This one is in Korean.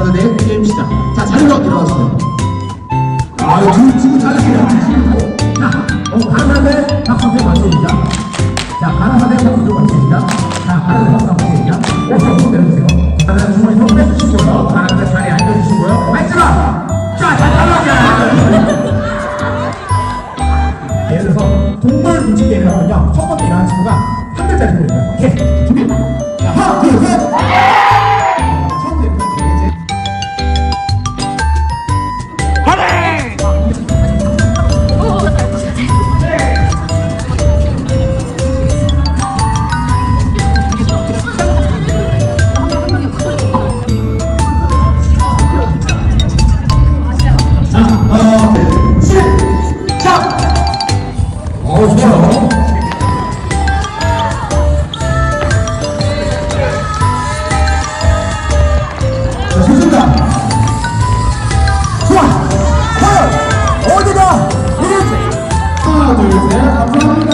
바로 내일 게임 시작. 자, 자리로 들어가세요. 아유, 지금, 지금 잘했어요. 자, 어, 가라사대 박수세 맞습니다. 자, 가라사대 박수세 맞습니다. 자, 가라사대 박수세 맞습니다. 오, 박수 내주세요. 가라사대 주머니 손 빼주시고요. 가라사대 자리 앉아주시고요. 앉으라! 자, 잘 따라오자! 예를 들어서 동물 움직임이라면요. 첫 번째 일어난 친구가 한 글자리 소리입니다. 오케이. sábados, né?